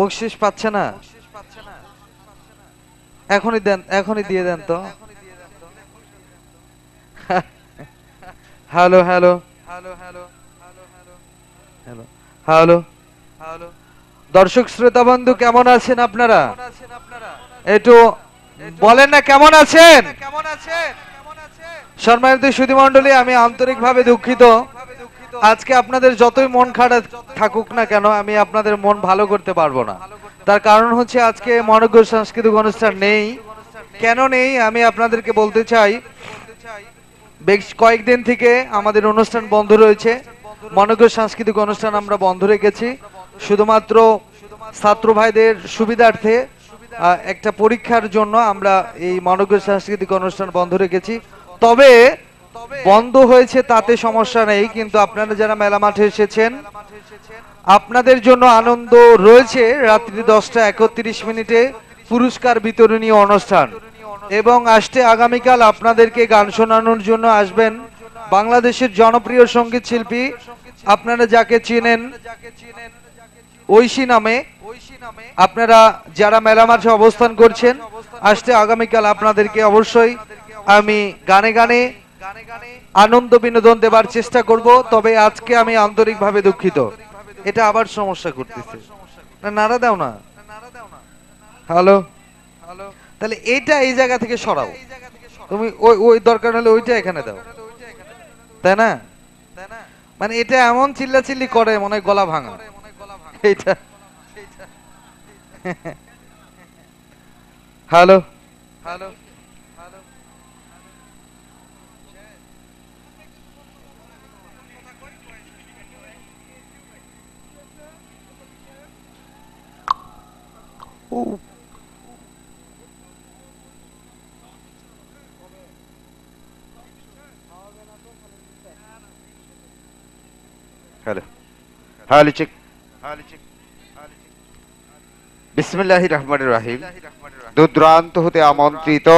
বকশিস পাচ্ছে না। এখনই দেন, এখনই দিয়ে দেন তো। Hello hello. Hello hello. Hello hello দর্শক, শ্রোতা বন্ধু, কেমন আছেন আপনারা? একটু বলেন না কেমন আছেন? কেমন আছেন সম্মানিত সুধী মণ্ডলী আমি আন্তরিকভাবে দুঃখিত। আজকে আপনাদের যতই মন খারাপ থাকুক না কেন, আমি আপনাদের মন ভালো করতে পারব না। তার কারণ হচ্ছে আজকে মনজ্ঞ সাংস্কৃতিক অনুষ্ঠান নেই। কেন নেই? আমি আপনাদেরকে বলতে চাই, বেশ কয়েকদিন থেকে আমাদের অনুষ্ঠান বন্ধ রয়েছে। মনজ্ঞ সাংস্কৃতিক অনুষ্ঠান আমরা বন্ধ রেখেছি। শুধুমাত্র ছাত্র ভাইদের সুবিধার্থে একটা পরীক্ষার জন্য আমরা এই মনজ্ঞ সাংস্কৃতিক অনুষ্ঠান বন্ধ রেখেছি। তবে বন্ধ হয়েছে, তাতে সমস্যা নেই, কিন্তু আপনারা যারা মেলা মাঠে এসেছেন, আপনাদের জন্য আনন্দ রয়েছে। রাত্রি দশটা একত্রিশ মিনিটে পুরস্কার বিতরণী অনুষ্ঠান। এবং আসতে আগামীকাল আপনাদেরকে গান শোনানোর জন্য আসবেন বাংলাদেশের জনপ্রিয় সংগীত শিল্পী। আপনারা যাকে চেনেন, ঐশী নামে। আপনারা যারা মেলা মাঠে অবস্থান করছেন, আসতে আগামীকাল আপনাদেরকে অবশ্যই আমি গানে গানে আনন্দ বিনোদন দেবার চেষ্টা করব, তবে আজকে আমি আন্তরিকভাবে দুঃখিত। এটা আবার সমস্যা করতেছে। না, নাড়া দাও না। হ্যালো? তাহলে এইটা এই জায়গা থেকে সরাও। তুমি ওই ওই দরকার হলে ওইটা এখানে দাও। তাই না? মানে এটা এমন চিল্লাচিল্লি করে, মনে হয় গলা ভাঙা। এইটা। Hello hello? Hello hello check বিসমিল্লাহ রহমান রাহিম হতে আমন্ত্রিত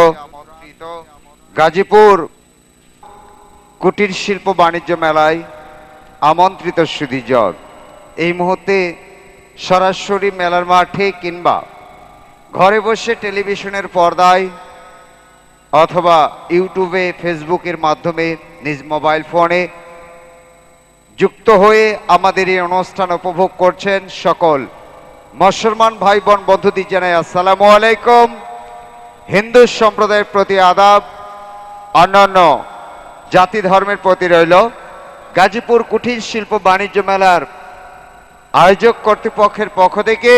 গাজীপুর কুটির শিল্প বাণিজ্য মেলায় আমন্ত্রিত সুদীজন এই মুহূর্তে সরাসরি মেলার মাঠে কিংবা ঘরে বসে টেলিভিশনের পর্দায় অথবা ইউটিউবে, ফেসবুকের মাধ্যমে নিজ মোবাইল ফোনে যুক্ত হয়ে আমাদের এই অনুষ্ঠান উপভোগ করছেন সকল মুসলমান ভাই বোন বন্ধুদের জানাই আসসালামু আলাইকুম। হিন্দু সম্প্রদায়ের প্রতি আদাব, অন্যান্য জাতি ধর্মের প্রতি রইল। গাজীপুর কুঠির শিল্প বাণিজ্য মেলার আয়োজক কর্তৃপক্ষের পক্ষ থেকে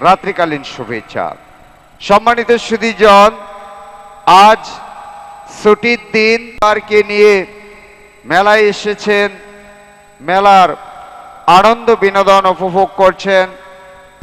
রাত্রিকালীন শুভেচ্ছা। সম্মানিত সুদীজন আজ ছুটির দিন পার্কে নিয়ে মেলায় এসেছেন, মেলার আনন্দ বিনোদন উপভোগ করছেন